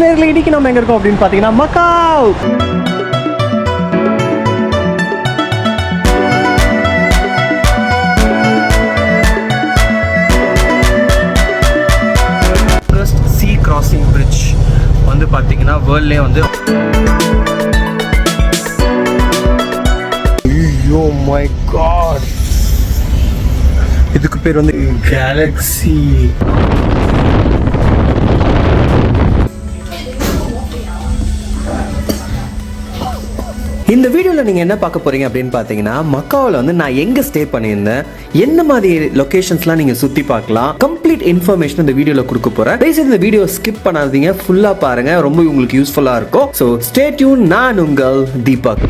வணக்கம் நேரில் இன்னைக்கு நம்ம எங்க இருக்கோம் அப்படின்னு பார்த்தீங்கன்னா மக்காவ்! சி கிராசிங் பிரிட்ஜ் வந்து பார்த்தீங்கன்னா வேர்ல்ட்லேயே வந்து ஐயோ மை காட் இதுக்கு பேர் வந்து கேலக்ஸி இந்த வீடியோவில் நீங்கள் என்ன பார்க்க போகிறீங்க அப்படின்னு பார்த்தீங்கன்னா மக்காவில் வந்து நான் எங்கே ஸ்டே பண்ணியிருந்தேன் என்ன மாதிரி லொக்கேஷன்ஸ்லாம் நீங்கள் சுற்றி பார்க்கலாம் கம்ப்ளீட் இன்ஃபர்மேஷன் இந்த வீடியோவில் கொடுக்க போகிறேன் தயவுசெய்து இந்த வீடியோ ஸ்கிப் பண்ணாதீங்க ஃபுல்லாக பாருங்கள் ரொம்ப உங்களுக்கு யூஸ்ஃபுல்லாக இருக்கும். ஸோ ஸ்டே டியூன் நான் உங்கள் தீபக்.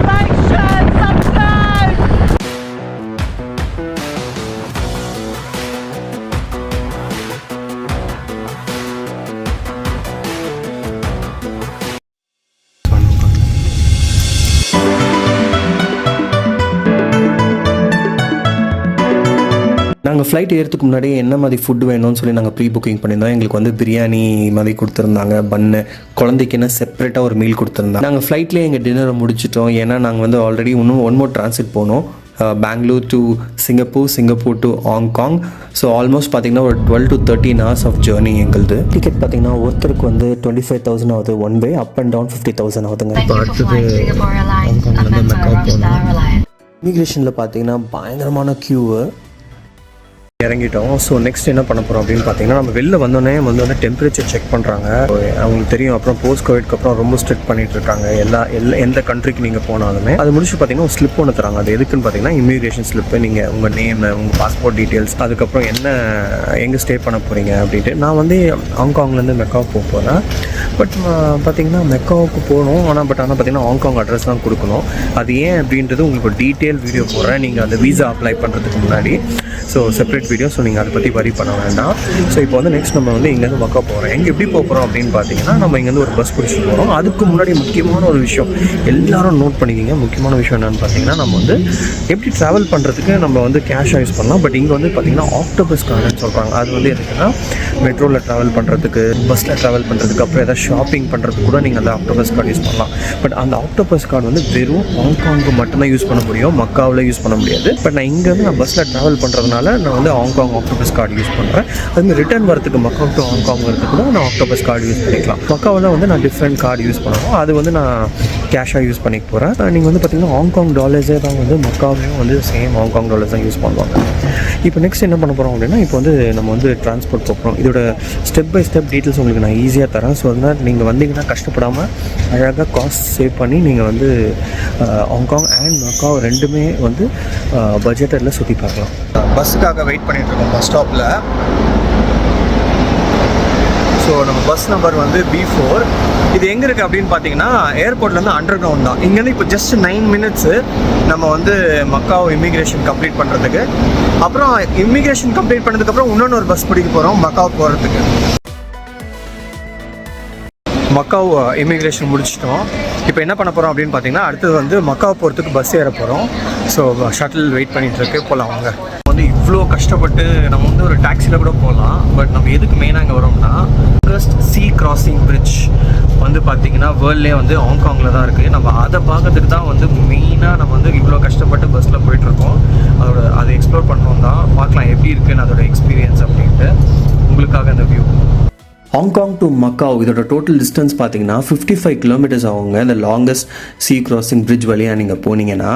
ஃப்ளைட் ஏறதுக்கு முன்னாடி என்ன மாதிரி ஃபுட் வேணும்னு சொல்லி நாங்கள் ப்ரீ புக்கிங் பண்ணியிருந்தோம். எங்களுக்கு வந்து பிரியாணி மாதிரி கொடுத்துருந்தாங்க பன்னு குழந்தைக்கு என்ன செப்பரேட்டாக ஒரு மீல் கொடுத்துருந்தாங்க. நாங்கள் ஃப்ளைட்லேயே எங்கள் டின்னரை முடிச்சிட்டோம். ஏன்னா நாங்கள் வந்து ஆல்ரெடி இன்னும் ஒன் மோர் டிரான்சிட் போனோம். Bangalore to Singapore Singapore to Hong Kong so almost பார்த்தீங்கன்னா ஒரு twelve to thirteen hours of journey எங்களுது. டிக்கெட் பார்த்தீங்கன்னா ஒருத்தருக்கு வந்து டுவெண்ட்டி ஃபைவ் தௌசண்ட் ஆகுது one way up and down fifty thousand ஆகுதுங்க. Alliance. இமிக்ரேஷனில் பார்த்தீங்கன்னா பயங்கரமான க்யூவு இறங்கிட்டோம். ஸோ நெக்ஸ்ட் என்ன பண்ண போகிறோம் அப்படின்னு பார்த்தீங்கன்னா நம்ம வெளில வந்தோடனே வந்து வந்து டெம்பரேச்சர் செக் பண்ணுறாங்க அவங்களுக்கு தெரியும். அப்புறம் போஸ்ட் கோவிட்க்கு அப்புறம் ரொம்ப ஸ்ட்ரிக்ட் பண்ணிட்டு இருக்காங்க. எல்லா எல்லா எந்த கண்ட்ரிக்கு நீங்கள் போனாலுமே. அது முடிச்சு பார்த்தீங்கன்னா ஒரு ஸ்லிப் ஒன்று தராங்க. அது எதுக்குன்னு பார்த்தீங்கன்னா இமிகிரேஷன் ஸ்லிப்பு நீங்கள் உங்கள் நேம் உங்கள் பாஸ்போர்ட் டீட்டெயில்ஸ் அதுக்கப்புறம் என்ன எங்கே ஸ்டே பண்ண போகிறீங்க அப்படின்ட்டு. நான் வந்து ஹாங்காங்லேருந்து மெக்காவுக்கு போக போகிறேன் பட் பார்த்தீங்கன்னா மெக்காவுக்கு போகணும். ஆனால் பட் ஆனால் பார்த்தீங்கன்னா ஹாங்காங் அட்ரஸ் தான் கொடுக்கணும். அது ஏன் அப்படின்றது உங்களுக்கு டீட்டெயில் வீடியோ போடுறேன். நீங்கள் அந்த வீசா அப்ளை பண்ணுறதுக்கு முன்னாடி. ஸோ செப்பரேட் வீடியோ ஸோ நீங்கள் அதை பற்றி வரி பண்ண வேண்டாம். ஸோ இப்போ வந்து நெக்ஸ்ட் நம்ம வந்து இங்கேருந்து மக்கா போகிறோம் எங்கே எப்படி போகிறோம் அப்படின்னு பார்த்தீங்கன்னா நம்ம இங்கேருந்து ஒரு பஸ் பிடிச்சிட்டு போகிறோம் அதுக்கு முன்னாடி முக்கியமான ஒரு விஷயம். எல்லாரும் நோட் பண்ணிக்கிங்க. முக்கியமான விஷயம் என்னென்னு பார்த்தீங்கன்னா நம்ம வந்து எப்படி ட்ராவல் பண்ணுறதுக்கு நம்ம வந்து கேஷாக யூஸ் பண்ணலாம். பட் இங்கே வந்து பார்த்தீங்கன்னா ஆக்டோபஸ் கார்டுன்னு சொல்கிறாங்க அது வந்து எதுக்குன்னா மெட்ரோவில் ட்ராவல் பண்ணுறதுக்கு பஸ்ஸில் ட்ராவல் பண்ணுறதுக்கு அப்புறம் ஏதாவது ஷாப்பிங் பண்ணுறதுக்கு கூட நீங்கள் அந்த ஆக்டோபஸ் கார்டு யூஸ் பண்ணலாம். பட் அந்த ஆக்டோபஸ் கார்டு வந்து வெறும் ஹாங்காங்க்கு மட்டும்தான் யூஸ் பண்ண முடியும். மக்காவில் யூஸ் பண்ண முடியாது. பட் நான் இங்கேருந்து நான் பஸ்ஸில் ட்ராவல் பண்ணுறதுனால நான் வந்து ஹாங்காங் ஆக்டோபஸ் கார்டு யூஸ் பண்ணுறேன் அதுமாதிரி ரிட்டர்ன் வரத்துக்கு மக்கா டு ஹாங்காங் வரதுக்கு கூட நான் ஆக்டோபஸ் கார்டு யூஸ் பண்ணிக்கலாம். மக்காவில் வந்து நான் டிஃப்ரெண்ட் கார்டு யூஸ் பண்ணுவோம். அது வந்து நான் கேஷாக யூஸ் பண்ணிக்க போகிறேன் நீங்கள் வந்து பார்த்தீங்கன்னா ஹாங்காங் டாலர்ஸே தான் வந்து மக்காவையும் வந்து சேம் ஹாங்காங் டாலர்ஸ் தான் யூஸ் பண்ணுவாங்க. இப்போ நெக்ஸ்ட் என்ன பண்ண போகிறோம் அப்படின்னா இப்போ வந்து நம்ம வந்து டிரான்ஸ்போர்ட் போகிறோம் இதோட ஸ்டெப் பை ஸ்டெப் டீட்டெயில்ஸ் உங்களுக்கு நான் ஈஸியாக தரேன். ஸோ அதனால் நீங்கள் வந்தீங்கன்னா கஷ்டப்படாமல் அழகாக காஸ்ட் சேவ் பண்ணி நீங்கள் வந்து ஹாங்காங் அண்ட் மக்காவ் ரெண்டுமே வந்து பட்ஜெட்டில் சுற்றி பார்க்கலாம். பஸ்ஸுக்காக வெயிட் பண்ணிட்டு இருக்கோம் பஸ் ஸ்டாப்பில் ஸோ நம்ம பஸ் நம்பர் வந்து பி ஃபோர் இது எங்கே இருக்குது அப்படின்னு பார்த்தீங்கன்னா ஏர்போர்ட்லேருந்து அண்டர் கிரவுண்ட் தான் இங்கேருந்து இப்போ ஜஸ்ட் நைன் மினிட்ஸு நம்ம வந்து மக்காவ் இமிக்ரேஷன் கம்ப்ளீட் பண்ணுறதுக்கு அப்புறம் இமிக்ரேஷன் கம்ப்ளீட் பண்ணதுக்கப்புறம் இன்னொன்று ஒரு பஸ் பிடிக்க போகிறோம் மக்காவ் போகிறதுக்கு மக்காவ் இமிக்ரேஷன் முடிச்சிட்டோம். இப்போ என்ன பண்ண போகிறோம் அப்படின்னு பார்த்தீங்கன்னா அடுத்தது வந்து மக்காவ் போகிறதுக்கு பஸ் ஏற போகிறோம் ஸோ ஷட்டில் வெயிட் பண்ணிட்டு இருக்கு போகலாம் வாங்க. இவ்வளோ கஷ்டப்பட்டு நம்ம வந்து ஒரு டாக்ஸியில் கூட போகலாம். பட் நம்ம எதுக்கு மெயினாக இங்கே வரோம்னா ஃபர்ஸ்ட் சி கிராசிங் பிரிட்ஜ் வந்து பார்த்தீங்கன்னா வேர்ல்ட்லேயே வந்து ஹாங்காங்கில் தான் இருக்குது நம்ம அதை பார்க்கறதுக்கு தான் வந்து மெயினாக நம்ம வந்து இவ்வளோ கஷ்டப்பட்டு பஸ்ஸில் போயிட்டுருக்கோம். அதோட அதை எக்ஸ்ப்ளோர் பண்ணோம் தான். பார்க்கலாம் எப்படி இருக்குன்னு அதோட எக்ஸ்பீரியன்ஸ் அப்படின்ட்டு. உங்களுக்காக அந்த view Hong Kong to Macau இதோட டோட்டல் டிஸ்டன்ஸ் பார்த்தீங்கன்னா ஃபிஃப்டி ஃபைவ் கிலோமீட்டர்ஸ் ஆகுங்க. இந்த லாங்கஸ்ட் சி கிராசிங் பிரிட்ஜ் வழியாக நீங்கள் போனீங்கன்னா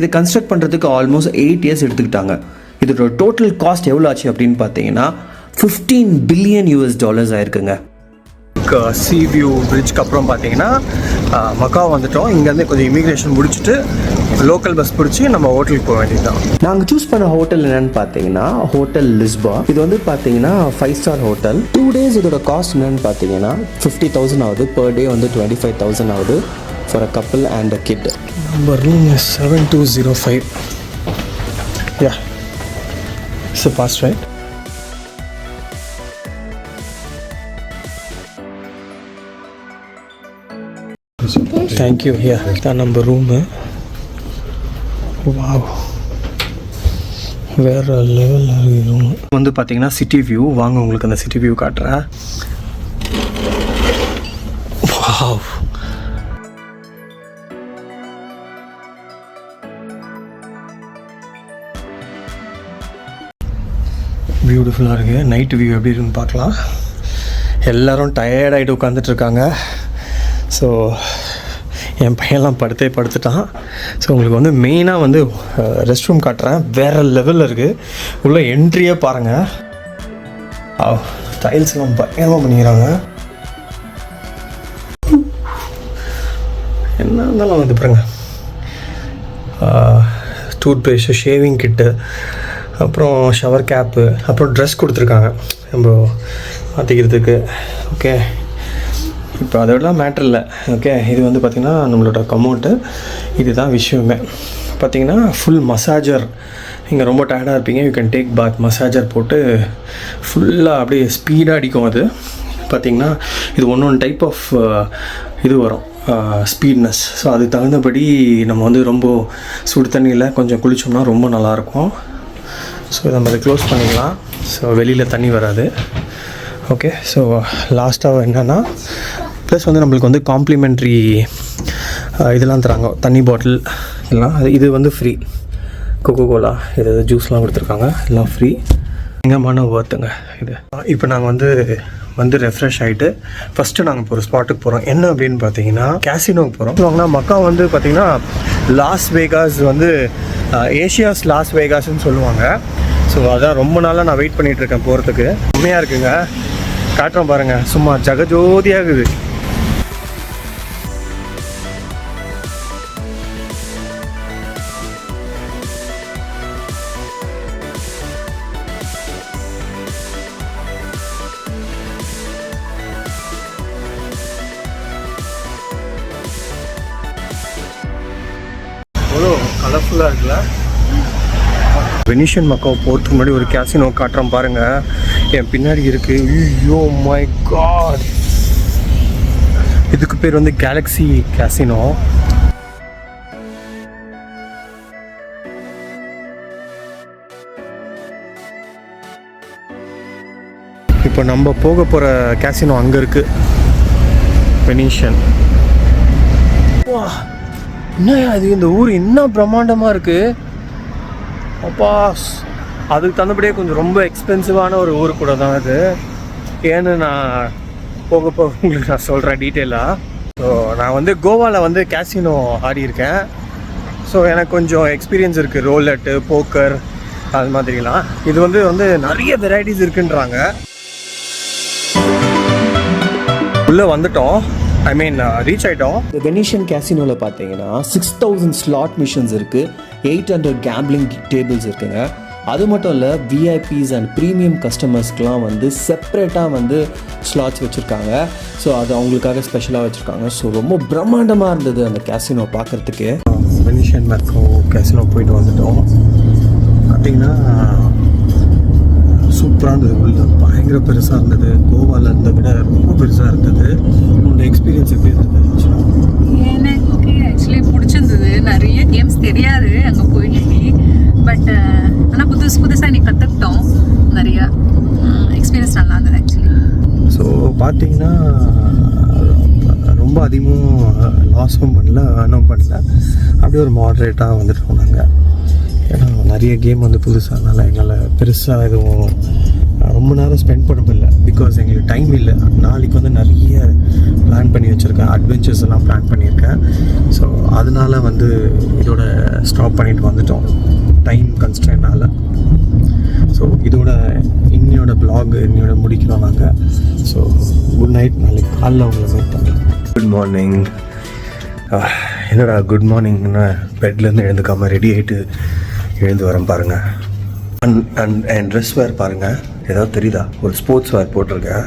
இது கன்ஸ்ட்ரக்ட் பண்ணுறதுக்கு ஆல்மோஸ்ட் எயிட் இயர்ஸ் எடுத்துக்கிட்டாங்க. இதோட டோட்டல் காஸ்ட் எவ்வளோ ஆச்சு அப்படின்னு பார்த்தீங்கன்னா ஃபிஃப்டீன் பில்லியன் யூஎஸ் டாலர்ஸ் ஆயிருக்குங்க. சி வியூ பிரிட்ஜ்க்கு அப்புறம் பார்த்தீங்கன்னா மக்கா வந்துட்டோம். இங்கேருந்து கொஞ்சம் இமிக்ரேஷன் முடிச்சுட்டு லோக்கல் பஸ் பிடிச்சி நம்ம ஹோட்டலுக்கு போக வேண்டியதுதான். நாங்கள் சூஸ் பண்ண ஹோட்டல் என்னன்னு பார்த்தீங்கன்னா ஹோட்டல் லிஸ்பா இது வந்து பார்த்தீங்கன்னா five star hotel two days இதோட காஸ்ட் என்னன்னு பார்த்தீங்கன்னா ஃபிஃப்டி தௌசண்ட் ஆகுது. பர் டே வந்து டுவெண்ட்டி ஃபைவ் தௌசண்ட் ஆகுது for a couple and a kid number room seven two zero five yeah it's fast right thank you yeah தான் நம்ம room wow வேற லெவலில் ரூம் வந்து பார்த்தீங்கன்னா சிட்டி வியூ வாங்க உங்களுக்கு அந்த சிட்டி வியூ காட்டுறேன். வாவ் பியூட்டிஃபுல்லாக இருக்குது நைட்டு வியூ எப்படி இருக்குன்னு பார்க்கலாம். எல்லோரும் டயர்டாகிட்டு உட்காந்துட்ருக்காங்க ஸோ என் பையன்லாம் படுத்தே படுத்துட்டான். ஸோ உங்களுக்கு வந்து மெயினாக வந்து ரெஸ்ட் ரூம் காட்டுறேன். வேறு லெவலில் இருக்குது உள்ள என்ட்ரியே பாருங்கள் டைல்ஸ்லாம் பயங்கரமாக பண்ணிக்கிறாங்க. என்ன இருந்தாலும் வந்து பாருங்க. டூத் பேஸ்ட்டு ஷேவிங் கிட்டு அப்புறம் ஷவர் கேப்பு அப்புறம் ட்ரெஸ் கொடுத்துருக்காங்க. நம்ம மாற்றிக்கிறதுக்கு ஓகே இப்போ அதெல்லாம் மேட்ரு இல்லை. ஓகே இது வந்து பார்த்திங்கன்னா நம்மளோட கமௌண்ட்டு இதுதான் விஷயமே. பார்த்தீங்கன்னா ஃபுல் மசாஜர் நீங்கள் ரொம்ப டயர்டாக இருப்பீங்க. You can take bath massager போட்டு ஃபுல்லாக அப்படியே ஸ்பீடாக அடிக்கும் அது. பார்த்தீங்கன்னா இது ஒன்று ஒன்று டைப் ஆஃப் இது வரும். ஸ்பீட்னஸ் ஸோ அதுக்கு தகுந்தபடி நம்ம வந்து ரொம்ப சுடு தண்ணியில் கொஞ்சம் குளித்தோம்னா ரொம்ப நல்லாயிருக்கும் ஸோ நம்ம அதை க்ளோஸ் பண்ணிக்கலாம். ஸோ வெளியில் தண்ணி வராது. ஓகே ஸோ லாஸ்ட்டாக என்னென்னா ப்ளஸ் வந்து நம்மளுக்கு வந்து காம்ப்ளிமெண்ட்ரி இதெல்லாம் தராங்க. தண்ணி பாட்டில் எல்லாம் அது இது வந்து ஃப்ரீ கொக்கோ கோலா இது ஜூஸ்லாம் கொடுத்துருக்காங்க. எல்லாம் ஃப்ரீ பயங்கரமான ஒர்த்துங்க இது. இப்போ நாங்கள் வந்து வந்து ரெஃப்ரெஷ் ஆகிட்டு ஃபஸ்ட்டு நாங்கள் இப்போ ஒரு ஸ்பாட்டுக்கு போகிறோம் என்ன அப்படின்னு பார்த்தீங்கன்னா கேசினோக்கு போகிறோம் சொல்லுவாங்கன்னா மக்கா வந்து பார்த்தீங்கன்னா லாஸ் வேகாஸ் வந்து ஏஷியாஸ் லாஸ் வேகாஸ்ன்னு சொல்லுவாங்க. ஸோ அதான் ரொம்ப நாளாக நான் வெயிட் பண்ணிகிட்ருக்கேன் போகிறதுக்கு உண்மையாக இருக்குங்க. காட்டுறோம் பாருங்கள் சும்மா ஜகஜோதியாக இருக்குது. கலர்ஃபுல்லாக இருக்குல்ல? வெனிஷியன் மக்கா போகிறதுக்கு முன்னாடி ஒரு கேசினோ காட்டுறோம் பாருங்க. என் பின்னாடி இருக்கு. ஐயோ மை காட் இதுக்கு பேர் வந்து கேலக்ஸி கேசினோ இப்போ நம்ம போக போகிற கேசினோ அங்கே இருக்கு. வெனிஷியன் வா. என்ன அது இந்த ஊர் என்ன பிரம்மாண்டமாக இருக்குது அப்பா அதுக்கு தகுந்தபடியே கொஞ்சம் ரொம்ப எக்ஸ்பென்சிவான ஒரு ஊர் கூட தான் அது. ஏன்னு நான் போக போக உங்களுக்கு நான் சொல்கிறேன் டீட்டெயிலாக ஸோ நான் வந்து கோவாவில் வந்து கேசினோ ஆடியிருக்கேன். ஸோ எனக்கு கொஞ்சம் எக்ஸ்பீரியன்ஸ் இருக்குது ரோலெட்டு போக்கர் அது மாதிரிலாம். இது வந்து வந்து நிறைய வெரைட்டிஸ் இருக்குன்றாங்க. உள்ளே வந்துட்டோம். ஐ மீன் ரீச் ஆகிட்டோம் இந்த வெனிஷியன் கேசினோவில் பார்த்தீங்கன்னா சிக்ஸ் தௌசண்ட் ஸ்லாட் மிஷின்ஸ் இருக்குது எயிட் ஹண்ட்ரட் கேம்பிளிங் டேபிள்ஸ் இருக்குங்க. அது மட்டும் இல்லை விஐபிஸ் அண்ட் ப்ரீமியம் கஸ்டமர்ஸ்க்குலாம் வந்து செப்பரேட்டாக வந்து ஸ்லாட்ஸ் வச்சுருக்காங்க. ஸோ அது அவங்களுக்காக ஸ்பெஷலாக வச்சுருக்காங்க. ஸோ ரொம்ப பிரம்மாண்டமாக இருந்தது அந்த கேசினோ பார்க்குறதுக்கு. வெனிஷியன் மெட்ரோ கேசினோ போயிட்டு வந்துட்டோம். பார்த்தீங்கன்னா சூப்பராக இருந்தது உள்ள பயங்கர பெருசாக இருந்தது. கோவாவில் இருந்த விட ரொம்ப பெருசாக இருந்தது. உன்னோட எக்ஸ்பீரியன்ஸ் எப்படி இருந்தது? எனக்கு ஆக்சுவலி பிடிச்சிருந்தது. நிறைய கேம்ஸ் தெரியாது. அங்கே போய் பட் ஆனால் புதுசு புதுசாக இன்னைக்கு கற்றுக்கிட்டோம் நிறைய எக்ஸ்பீரியன்ஸ் நல்லா இருந்தது ஆக்சுவலி ஸோ பார்த்தீங்கன்னா ரொம்ப அதிகமும் லாஸும் பண்ணல ஏர்னும் பண்ணல. அப்படியே ஒரு மாட்ரேட்டாக வந்துட்டோம் நாங்கள் நிறைய கேம் வந்து புதுசாக எங்களால் பெருசாக எதுவும் ரொம்ப நேரம் ஸ்பெண்ட் பண்ண முடியல. பிகாஸ் எங்களுக்கு டைம் இல்லை. நாளைக்கு வந்து நிறைய பிளான் பண்ணி வச்சுருக்கேன். அட்வென்ச்சர்ஸ் எல்லாம் பிளான் பண்ணியிருக்கேன். ஸோ அதனால் வந்து இதோட ஸ்டாப் பண்ணிட்டு வந்துட்டோம். டைம் கன்ஸ்டன்ட்னால ஸோ இதோட இன்னையோட பிளாக் இன்னையோட முடிக்கிறோம் நாங்கள் ஸோ குட் நைட் நாளைக்கு காலைல உங்களை மீட் பண்ணுறேன் குட் மார்னிங் என்னடா குட் மார்னிங்னு பெட்லேருந்து எழுந்துக்காமல் ரெடி ஆகிட்டு எழுந்து வரேன் பாருங்கள் அண்ட் அண்ட் என் ட்ரெஸ் வேர் பாருங்கள் ஏதாவது தெரியுதா? ஒரு ஸ்போர்ட்ஸ் வேர் போட்டிருக்கேன்.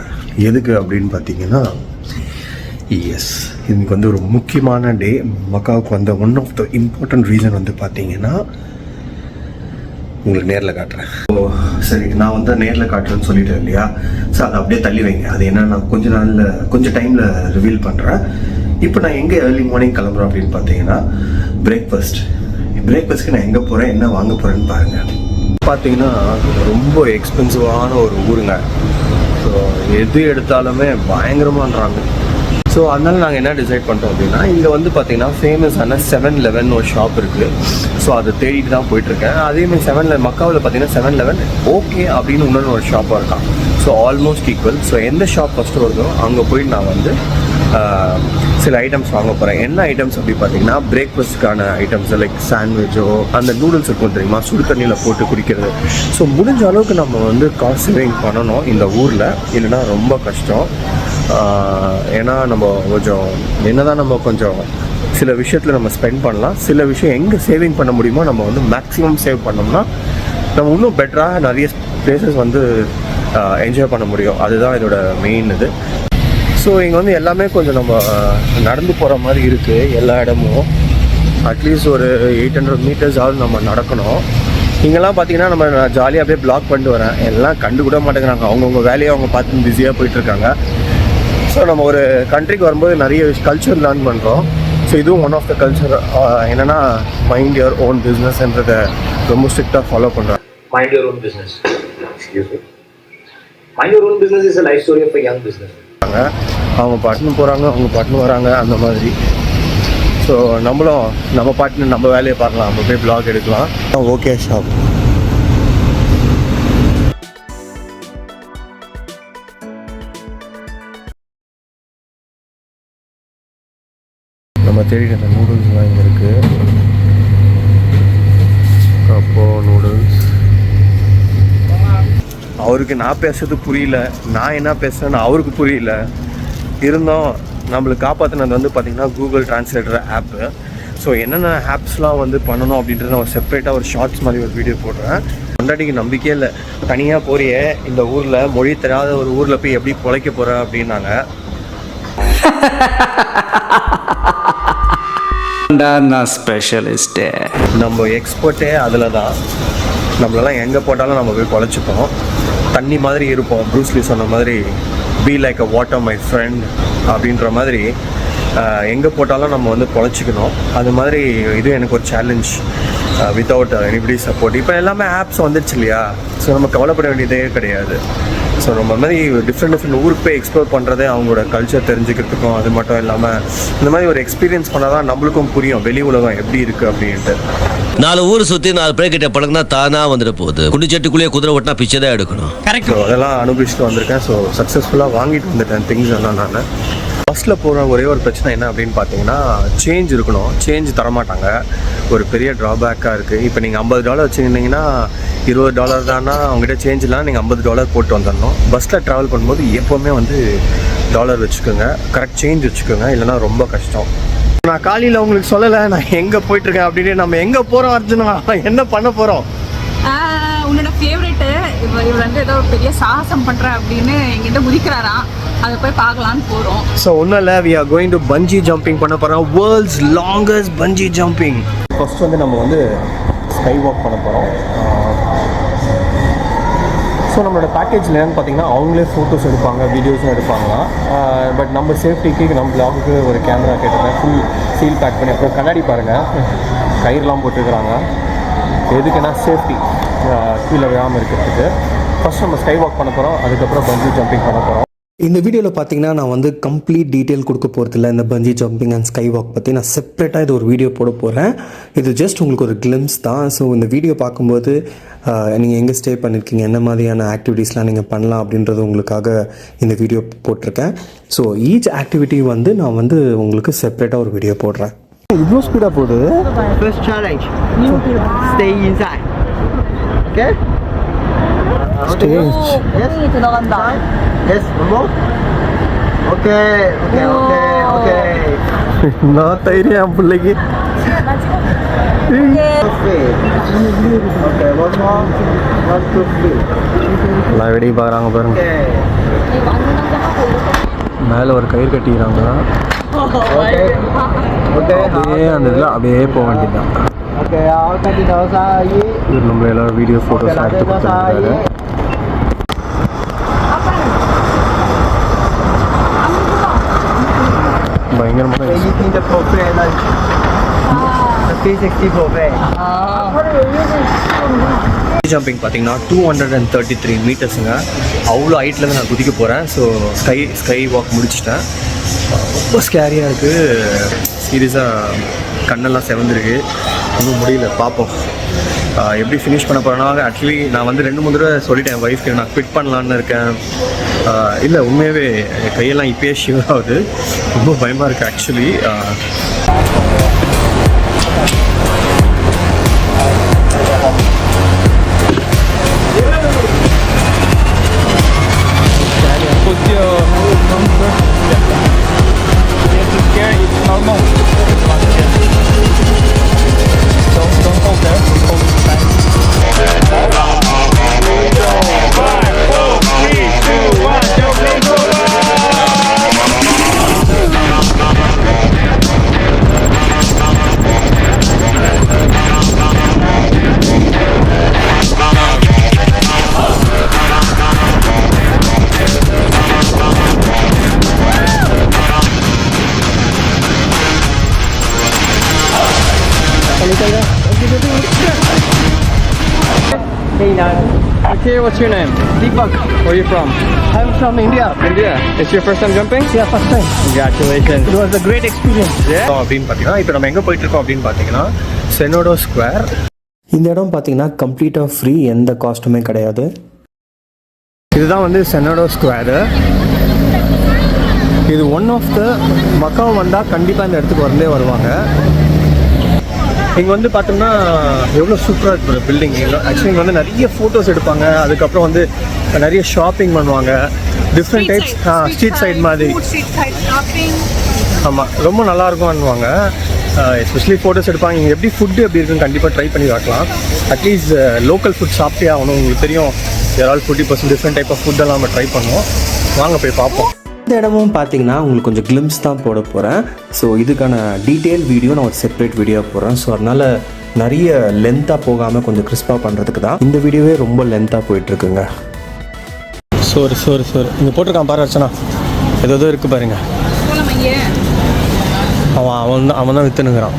எதுக்கு அப்படின்னு பார்த்தீங்கன்னா எஸ் இன்னைக்கு வந்து ஒரு முக்கியமான டே மக்காவுக்கு வந்த one of the important reason வந்து பார்த்தீங்கன்னா உங்களுக்கு நேரில் காட்டுறேன். ஓ சரி நான் வந்து நேரில் காட்டுறேன்னு சொல்லிட்டேன் இல்லையா? ஸோ அதை அப்படியே தள்ளி வைங்க. அது என்ன நான் கொஞ்ச நாளில் கொஞ்சம் டைமில் ரிவீல் பண்ணுறேன் இப்போ நான் எங்கே ஏர்லி மார்னிங் கிளம்புறேன் அப்படின்னு பார்த்தீங்கன்னா பிரேக்ஃபாஸ்ட் பிரேக்ஃபாஸ்ட்க்கு நான் எங்கே போகிறேன் என்ன வாங்க போகிறேன்னு பாருங்கள் பார்த்தீங்கன்னா ரொம்ப எக்ஸ்பென்சிவான ஒரு ஊருங்க. ஸோ எது எடுத்தாலுமே பயங்கரமான்றாங்க. ஸோ அதனால் நாங்கள் என்ன டிசைட் பண்ணிட்டோம் அப்படின்னா இங்கே வந்து பார்த்தீங்கன்னா ஃபேமஸான செவன் லெவன் ஒரு ஷாப் இருக்குது ஸோ அதை தேடிட்டு தான் போயிட்டுருக்கேன். அதேமாதிரி செவன் லெவன் மக்காவில் பார்த்தீங்கன்னா செவன் லெவன் ஓகே அப்படின்னு இன்னொன்று ஒரு ஷாப்பாக இருக்கான். ஸோ ஆல்மோஸ்ட் ஈக்குவல் ஸோ எந்த ஷாப் ஃபஸ்ட்டு வருதோ அங்கே போய் நான் வந்து சில ஐட்டம்ஸ் வாங்க போகிறேன் என்ன ஐட்டம்ஸ் அப்படி பார்த்தீங்கன்னா பிரேக்ஃபாஸ்ட்டுக்கான ஐட்டம்ஸ் லைக் சாண்ட்விச்சோ அந்த நூடுல்ஸ் இருக்கும் தெரியுமா? சுடு தண்ணியில் போட்டு குடிக்கிறது. ஸோ முடிஞ்ச அளவுக்கு நம்ம வந்து காசு சேவிங் பண்ணணும் இந்த ஊரில். இல்லைன்னா ரொம்ப கஷ்டம். ஏன்னா நம்ம கொஞ்சம் என்னதான் நம்ம கொஞ்சம் சில விஷயத்தில் நம்ம ஸ்பெண்ட் பண்ணலாம். சில விஷயம் எங்கே சேவிங் பண்ண முடியுமோ நம்ம வந்து மேக்ஸிமம் சேவ் பண்ணோம்னா நம்ம இன்னும் பெட்டராக நிறைய பிளேசஸ் வந்து என்ஜாய் பண்ண முடியும். அதுதான் இதோட மெயின் இது. ஸோ இங்கே வந்து எல்லாமே கொஞ்சம் நம்ம நடந்து போகிற மாதிரி இருக்குது எல்லா இடமும். அட்லீஸ்ட் ஒரு எயிட் ஹண்ட்ரட் மீட்டர்ஸ் ஆகுது நம்ம நடக்கணும். இங்கெல்லாம் பார்த்தீங்கன்னா நம்ம ஜாலியாக அப்படியே பிளாக் பண்ணிட்டு வரேன். எல்லாம் கண்டு கூட மாட்டேங்கிறாங்க. அவங்கவுங்க வேலையை அவங்க பார்த்து பிஸியாக போயிட்டுருக்காங்க. ஸோ நம்ம ஒரு கண்ட்ரிக்கு வரும்போது நிறைய கல்ச்சர் லேர்ன் பண்ணுறோம் ஸோ இதுவும் ஒன் ஆஃப் த கல்ச்சர் என்னென்னா மைண்ட் யுவர் ஓன் பிஸ்னஸ்ன்றதை ரொம்ப ஸ்ட்ரிக்டாக ஃபாலோ பண்ணுறேன் mind your own business mind your own business is life story of young business business. அவங்க பாட்டுன்னு போகிறாங்க அவங்க பாட்டுன்னு வராங்க அந்த மாதிரி. ஸோ நம்மளும் நம்ம பாட்டுன்னு நம்ம வேலையை பார்க்கலாம். நம்ம போய் பிளாக் எடுக்கலாம். ஓகே ஷாப் நம்ம தேடிட்டு அந்த நூடுல்ஸ்லாம் இங்கே இருக்குது அப்போ நூடுல்ஸ் அவருக்கு நான் பேசுறது புரியல நான் என்ன பேசுறேன்னு அவருக்கு புரியல. இருந்தோம் நம்மளுக்கு காப்பாற்றினது வந்து பார்த்திங்கன்னா கூகுள் டிரான்ஸ்லேட்டர் ஆப்பு ஸோ என்னென்ன ஆப்ஸ்லாம் வந்து பண்ணணும் அப்படின்றத நான் செப்பரேட்டாக ஒரு ஷார்ட்ஸ் மாதிரி ஒரு வீடியோ போடுறேன். கொண்டாடிக்கு நம்பிக்கையே இல்லை. தனியாக போறியே இந்த ஊரில் மொழி தெரியாத ஒரு ஊரில் போய் எப்படி பிழைக்க போகிற அப்படின்னாங்க. நான் ஸ்பெஷலிஸ்ட்டு நம்ம எக்ஸ்பர்ட்டே அதில் தான் நம்மளெல்லாம் எங்கே போட்டாலும் நம்ம போய் பொழைச்சிப்போம். தண்ணி மாதிரி இருப்போம். ப்ரூஸ்லி சொன்ன மாதிரி be like a water my friend அப்படின்ற மாதிரி எங்கே போட்டாலும் நம்ம வந்து பொழைச்சிக்கணும். அது மாதிரி இது எனக்கு ஒரு சேலஞ்ச் வித்தவுட் எனிபடி சப்போர்ட் இப்போ எல்லாமே ஆப்ஸ் வந்துடுச்சு இல்லையா? ஸோ நம்ம கவலைப்பட வேண்டியதே கிடையாது. ஸோ நம்ம மாதிரி டிஃப்ரெண்ட் டிஃப்ரெண்ட் ஊருக்கு போய் எக்ஸ்ப்ளோர் பண்ணுறதே அவங்களோட கல்ச்சர் தெரிஞ்சுக்கிறதுக்கும் அது மட்டும் இல்லாமல் இந்த மாதிரி ஒரு எக்ஸ்பீரியன்ஸ் பண்ணால் தான் நம்மளுக்கும் புரியும் வெளி உலகம் எப்படி இருக்குது அப்படின்ட்டு. நாலு ஊர் சுத்தி நாலு பேர் கிட்ட பழகினா தானா வந்துட போகுது. குண்டிச்சட்டுக்குள்ளேயே குதிரை ஓட்டினா பிச்சை தான் எடுக்கணும். ஸோ அதெல்லாம் அனுபவிச்சுட்டு வந்திருக்கேன். ஸோ சக்ஸஸ்ஃபுல்லாக வாங்கிட்டு வந்துட்டேன். திங்ஸ் எல்லாம் நான். பஸ்ஸில் போகிற ஒரே ஒரு பிரச்சனை என்ன அப்படின்னு பார்த்தீங்கன்னா சேஞ்ச் இருக்கணும். சேஞ்ச் தரமாட்டாங்க. ஒரு பெரிய ட்ராபேக்காக இருக்குது இப்போ நீங்கள் ஐம்பது டாலர் வச்சுருந்தீங்கன்னா இருபது டாலர் தானா? அவங்ககிட்ட சேஞ்ச் இல்லைனா நீங்கள் ஐம்பது டாலர் போட்டு வந்துடணும் பஸ்ஸில் ட்ராவல் பண்ணும்போது எப்போவுமே வந்து டாலர் வச்சுக்கோங்க. கரெக்ட் சேஞ்ச் வச்சுக்கோங்க. இல்லைன்னா ரொம்ப கஷ்டம். நான் காலையில் உங்களுக்கு சொல்லலை நான் எங்கே போயிட்டுருக்கேன் அப்படின்னு நம்ம எங்கே போகிறோம் அர்ஜுனா? என்ன பண்ண போகிறோம் உன்னோட ஃபேவரெட்டு இவர் வந்து ஏதோ ஒரு பெரிய சாகசம் பண்ணுறேன் அப்படின்னு எங்கிட்ட குதிக்கிறாராம் அதை போய் பார்க்கலான்னு போகிறோம் ஸோ ஒன்றும் இல்லை we are going to bungee jumping பண்ண போகிறோம் world's longest bungee jumping first வந்து நம்ம வந்து ஸ்கை வாக் பண்ண போகிறோம் ஸோ நம்மளோட பேக்கேஜில் என்னன்னு பார்த்தீங்கன்னா அவங்களே ஃபோட்டோஸ் எடுப்பாங்க வீடியோஸும் எடுப்பாங்க. பட் நம்ம சேஃப்டிக்கு நம்ம பிளாகுக்கு ஒரு கேமரா கேட்டிருக்கேன். ஃபுல் சீல் பேக் பண்ணி அப்புறம் கண்ணாடி பாருங்கள் கயிறுலாம் போட்டுருக்குறாங்க. எதுக்குன்னா சேஃப்டி கீழே விழாமல் இருக்கிறதுக்கு. ஃபர்ஸ்ட் நம்ம ஸ்கை வாக் பண்ண போகிறோம் அதுக்கப்புறம் பஞ்சி ஜம்பிங் பண்ண போகிறோம் இந்த வீடியோவில் பார்த்தீங்கன்னா நான் வந்து கம்ப்ளீட் டீட்டெயில் கொடுக்க போகிறதில்ல இந்த bungee jumping and sky walk பற்றி நான் செப்பரேட்டாக இது ஒரு வீடியோ போட போகிறேன் இது ஜஸ்ட் உங்களுக்கு ஒரு கிளிம்ஸ் தான். ஸோ இந்த வீடியோ பார்க்கும்போது நீங்கள் எங்கே ஸ்டே பண்ணியிருக்கீங்க என்ன மாதிரியான ஆக்டிவிட்டீஸ்லாம் நீங்கள் பண்ணலாம் அப்படின்றது உங்களுக்காக இந்த வீடியோ போட்டிருக்கேன். ஸோ ஈச் ஆக்டிவிட்டி வந்து நான் வந்து உங்களுக்கு செப்பரேட்டாக ஒரு வீடியோ போடுறேன். இவ்வளோ ஸ்பீடாக போகுது First challenge. Stay inside. Okay? Stage Yes. Yes. One more. Okay. Okay. Okay. Okay. நான் தைரியம் என் பிள்ளைக்கு Okay. Okay. One more. One, two, three. எல்லாம் வெடி பார்க்குறாங்க பாருங்க. மேலே ஒரு கயிறு கட்டிக்கிறாங்க. அப்படியே அந்த இதில் அப்படியே போக வேண்டியதுதான். இவர் நம்மள எல்லாரும் வீடியோ ஃபோட்டோஸ் எடுத்து கொடுத்துருக்காரு பயங்கரமான Editing the program lunch. The 360 program. Jumping பார்த்தீங்கன்னா two hundred and thirty three மீட்டர்ஸுங்க அவ்வளோ ஹைட்லேருந்து நான் குதிக்க போகிறேன் ஸோ ஸ்கை ஸ்கை வாக் முடிச்சிட்டேன். ரொம்ப ஸ்கேரியாக இருக்குது சீரியஸாக கண்ணெல்லாம் செவந்திருக்கு. ஒன்றும் முடியல பார்ப்போம் எப்படி ஃபினிஷ் பண்ண போகிறேன்னா ஆக்சுவலி நான் வந்து ரெண்டு மூணு தடவை சொல்லிட்டேன் ஒய்ஃப்க்கு நான் குவிட் பண்ணலான்னு இருக்கேன். இல்லை உண்மையாகவே என் கையெல்லாம் இப்பயே ஷிவர் ஆகுது. ரொம்ப பயமாக இருக்குது actually what's your name? Deepak. Where are you from? I'm from India. India. It's your first time jumping? Yeah, first time. Congratulations. It was a great experience. Yeah. அப்படின்னு பார்த்தீங்கன்னா இப்போ நம்ம எங்கே போயிட்டு இருக்கோம் அப்படின்னு பார்த்தீங்கன்னா செனோடோ ஸ்கொயர் இந்த இடம் பார்த்தீங்கன்னா கம்ப்ளீட்டாக ஃப்ரீ எந்த காஸ்ட்டுமே கிடையாது இதுதான் வந்து செனடோ ஸ்கொயரு இது ஒன் ஆஃப் த மக்கள் வந்தால் கண்டிப்பாக இந்த இடத்துக்கு வந்தே வருவாங்க இங்கே வந்து பார்த்தோம்னா எவ்வளோ சூப்பராக இருக்குது பில்டிங் ஆக்சுவலி இங்கே வந்து நிறைய ஃபோட்டோஸ் எடுப்பாங்க. அதுக்கப்புறம் வந்து நிறைய ஷாப்பிங் பண்ணுவாங்க. டிஃப்ரெண்ட் டைப்ஸ் ஸ்ட்ரீட் சைடு மாதிரி. ஆமாம் ரொம்ப நல்லா இருக்கும்னுவாங்க. எஸ்பெஷலி ஃபோட்டோஸ் எடுப்பாங்க. இங்கே எப்படி ஃபுட்டு எப்படி இருக்குன்னு கண்டிப்பாக ட்ரை பண்ணி பார்க்கலாம். அட்லீஸ்ட் லோக்கல் ஃபுட் சாப்பிட்டே ஆகணும். உங்களுக்கு தெரியும் யாராவது fifty percent different type of ஃபுட்டெல்லாம் நம்ம ட்ரை பண்ணுவோம். வாங்க போய் பார்ப்போம். இந்த இடமும் பார்த்தீங்கன்னா உங்களுக்கு கொஞ்சம் கிளிம்ஸ் தான் போட போகிறேன் ஸோ இதுக்கான டீட்டெயில் வீடியோ நான் ஒரு செப்பரேட் வீடியோ போடுறேன். ஸோ அதனால் நிறைய லென்த்தாக போகாமல் கொஞ்சம் கிறிஸ்பாக பண்ணுறதுக்கு தான் இந்த வீடியோவே ரொம்ப லென்த்தாக போயிட்டுருக்குங்க. சோறு சோறு சோறு இங்கே போட்டிருக்கான் பாரு அர்ச்சனா. ஏதோ ஏதோ இருக்குது பாருங்க. அவன் அவன் தான் அவன் தான் விற்றுனுங்கிறான்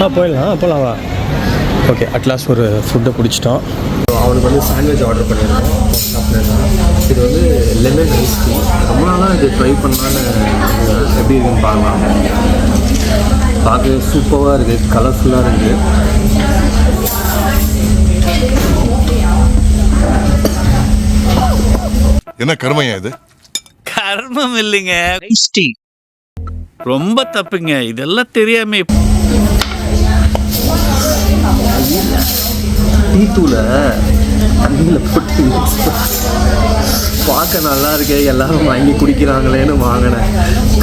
ஆ போயிடலாம். போகலாம் வா. ஓகே அட்லாஸ்ட் ஒரு ஃபுட்டை பிடிச்சிட்டோம் அவனுக்கு வந்து சாண்ட்விச் ஆர்டர் பண்ணியிருந்தோம். சாப்பிட்ருந்தான் இது வந்து லெமன் ஐஸ் டீ ரொம்ப நாளாக இது ட்ரை பண்ணலான்னு எப்படி இருக்குன்னு பார்க்கலாம். பார்க்கவே சூப்பராக இருக்குது கலர்ஃபுல்லாக இருக்குது என்ன கருமையா இது? கர்மம் இல்லைங்க. ரொம்ப தப்புங்க. இதெல்லாம் தெரியாம. டீ தூளை தண்ணியில் போட்டு பார்க்க நல்லா இருக்கே எல்லாரும் வாங்கி குடிக்கிறாங்களேன்னு வாங்கினேன்.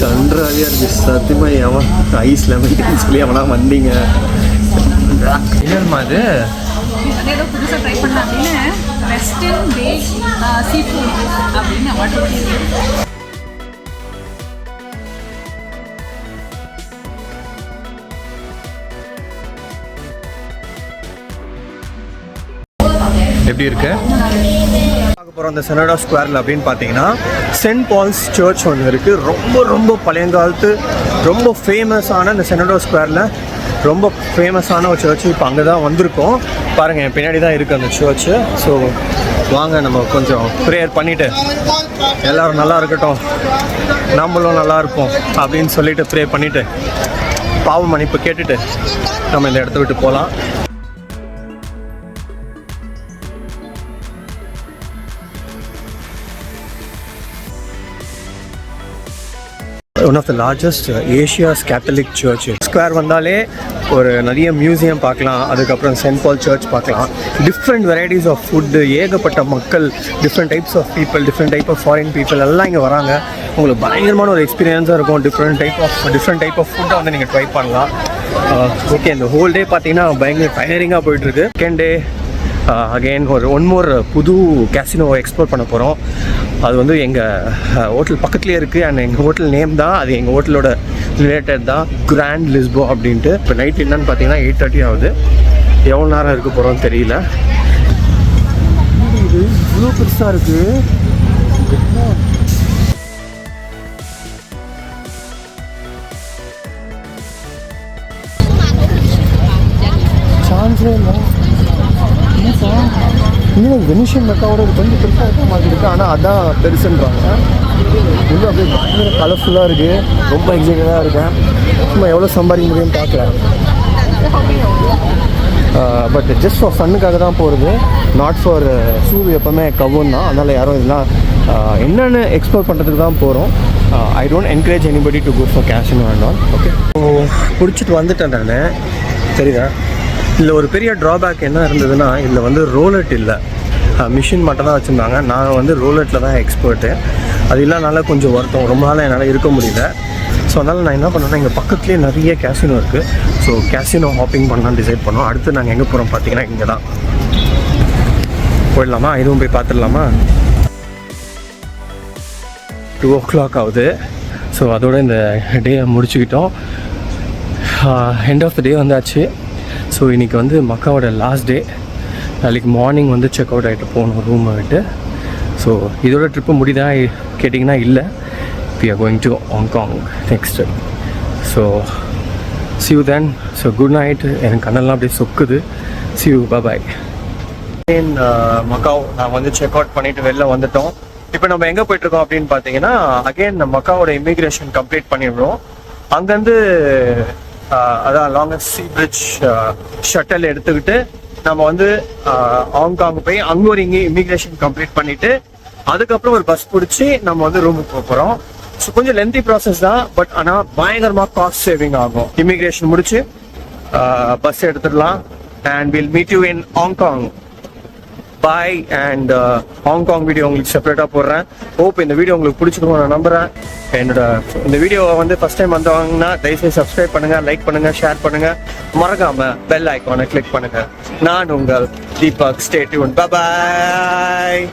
கன்றாவியாக இருக்கு சத்தியமாக எவன் ஐஸ் லெமன் சொல்லி அவனா வந்தீங்க என்னம்மா இது ஏதோ புதுசாக ட்ரை பண்ணலாம் அப்படின்னு வெஸ்டர்ன் பேக் சீ ஃபுட் அப்படின்னு ஆர்டர் பண்ணியிருக்கேன். எப்படி இருக்கு? பார்க்க போகிறோம் அந்த செனடா ஸ்கொயரில் அப்படின்னு பார்த்தீங்கன்னா சென்ட் பால்ஸ் சர்ச் ஒன்று இருக்குது ரொம்ப ரொம்ப பழையங்காலத்து ரொம்ப ஃபேமஸான இந்த செனடா ஸ்கொயரில் ரொம்ப ஃபேமஸான ஒரு சர்ச் இப்போ அங்கே தான் வந்திருக்கோம். பாருங்கள் என் பின்னாடி தான் இருக்குது அந்த சர்ச்சு ஸோ வாங்க நம்ம கொஞ்சம் ப்ரேயர் பண்ணிவிட்டு எல்லோரும் நல்லா இருக்கட்டும். நம்மளும் நல்லா இருப்போம் அப்படின்னு சொல்லிட்டு ப்ரே பண்ணிவிட்டு பாவ மன்னிப்பு கேட்டுட்டு நம்ம இந்த இடத்த விட்டு போகலாம் one of the largest Asia's Catholic church square வந்தாலே ஒரு நிறைய மியூசியம் பார்க்கலாம் அதுக்கப்புறம் சென்ட் பால் சர்ச் பார்க்கலாம். டிஃப்ரெண்ட் வெரைட்டிஸ் ஆஃப் ஃபுட்டு ஏகப்பட்ட மக்கள் different types of people different type of foreign people எல்லாம் இங்கே வராங்க. உங்களுக்கு பயங்கரமான ஒரு எக்ஸ்பீரியன்ஸாக இருக்கும். Different type of different type of ஃபுட்டை வந்து நீங்கள் ட்ரை பண்ணலாம். Uh, ஓகே இந்த ஹோல் டே பார்த்தீங்கன்னா பயங்கர டயரிங்காக போயிட்டுருக்கு செகண்ட் டே அகெயின் ஒரு ஒன் மோர் புது கேசினோ எக்ஸ்ப்ளோர் பண்ண போகிறோம் அது வந்து எங்கள் ஹோட்டல் பக்கத்துலேயே இருக்குது அண்ட் எங்கள் ஹோட்டல் நேம் தான் அது எங்கள் ஹோட்டலோட ரிலேட்டட் தான் கிராண்ட் லிஸ்போ அப்படின்ட்டு. இப்போ நைட் என்னன்னு பார்த்தீங்கன்னா எயிட் தேர்ட்டி ஆகுது. எவ்வளோ நேரம் இருக்க போகிறோம்னு தெரியல. இது? இவ்வளோ பெருசாக இருக்குது ஏஷியன் மெக்காவோட இது கொஞ்சம் பெருசாக இருக்க மாதிரி இருக்குது ஆனால் அதான் பெருசுன்றாங்க. இன்னும் அப்படியே பயங்கர கலர்ஃபுல்லாக இருக்குது ரொம்ப எக்ஸைட்டடாக இருக்கேன். சும்மா எவ்வளோ சம்பாதிக்க முடியும்னு பார்க்குறேன் பட் ஜஸ்ட் ஃபார் ஃபன்னுக்காக தான் போகிறது நாட் ஃபார் ஷூ uh, எப்போவுமே கவுன் தான். அதனால் யாரும் இதெல்லாம் என்னென்னு எக்ஸ்ப்ளோர் பண்ணுறதுக்கு தான் போகிறோம் I don't encourage anybody to go for கேஷ்னு வேண்டாம் ஓகே ஸோ பிடிச்சிட்டு வந்துட்டேன் நான். சரிதான் இதில் ஒரு பெரிய ட்ராபேக் என்ன இருந்ததுன்னா இதில் வந்து ரோலட் இல்லை. மிஷின் மட்டும் தான் வச்சுருந்தாங்க. நான் வந்து ரோலட்டில் தான் எக்ஸ்பர்ட்டு அது இல்லைனால கொஞ்சம் வருத்தம். ரொம்ப நாளாக என்னால் இருக்க முடியல. ஸோ அதனால் நான் என்ன பண்ணேன்னா எங்கள் பக்கத்துலேயே நிறைய கேசினோ இருக்குது ஸோ கேசினோ ஹாப்பிங் பண்ணலாம்னு டிசைட் பண்ணோம். அடுத்து நாங்கள் எங்கே போகிறோம் பார்த்தீங்கன்னா இங்கே தான் போயிடலாமா? இதுவும் போய் பார்த்துடலாமா டூ ஓ கிளாக் ஆகுது. ஸோ அதோட இந்த டே முடிச்சுக்கிட்டோம். எண்ட் ஆஃப் த டே வந்தாச்சு. ஸோ இன்றைக்கி வந்து மக்காவோட லாஸ்ட் டே நாளைக்கு மார்னிங் வந்து செக் அவுட் ஆகிட்டு போகணும் ரூமை விட்டு. ஸோ இதோட ட்ரிப்பு முடிதா கேட்டிங்கன்னா இல்லை. We are going to Hong Kong next so see you then so good night எனக்கு கண்ணெல்லாம் அப்படியே சொக்குது. சியூ பாய் இன் மக்காவ் நாங்கள் வந்து செக் அவுட் பண்ணிட்டு வெளில வந்துட்டோம். இப்போ நம்ம எங்கே போயிட்டுருக்கோம் அப்படின்னு பார்த்தீங்கன்னா அகைன் மக்காவோட இமிக்ரேஷன் கம்ப்ளீட் பண்ணிடுறோம். அங்கேருந்து uh, அதான் லாங்கஸ்ட் சி பிரிட்ஜ் ஷட்டல் எடுத்துக்கிட்டு நம்ம வந்து ஹாங்காங் போய் அங்க ஒரு இங்கே இமிக்ரேஷன் கம்ப்ளீட் பண்ணிட்டு அதுக்கப்புறம் ஒரு பஸ் பிடிச்சி நம்ம வந்து ரூமுக்கு போக போகிறோம் ஸோ கொஞ்சம் லென்த்தி ப்ராசஸ் தான் பட் ஆனால் பயங்கரமாக காஸ்ட் சேவிங் ஆகும். இமிக்ரேஷன் முடிச்சு பஸ் எடுத்துடலாம் and will meet you in Hong Kong bye and Hong Kong video உங்களுக்கு செப்பரேட்டாக போடுறேன். ஹோப் இந்த வீடியோ உங்களுக்கு பிடிச்சிருக்கும் நான் நம்புகிறேன் என்னோட இந்த வீடியோவை வந்து ஃபஸ்ட் டைம் வந்தவங்கன்னா தயவுசெய்து சப்ஸ்கிரைப் பண்ணுங்கள் லைக் பண்ணுங்கள் ஷேர் பண்ணுங்கள் மறக்காமல் பெல் ஐக்கானை கிளிக் பண்ணுங்கள் நான் உங்கள் தீபக். ஸ்டேட்யூன் பாய்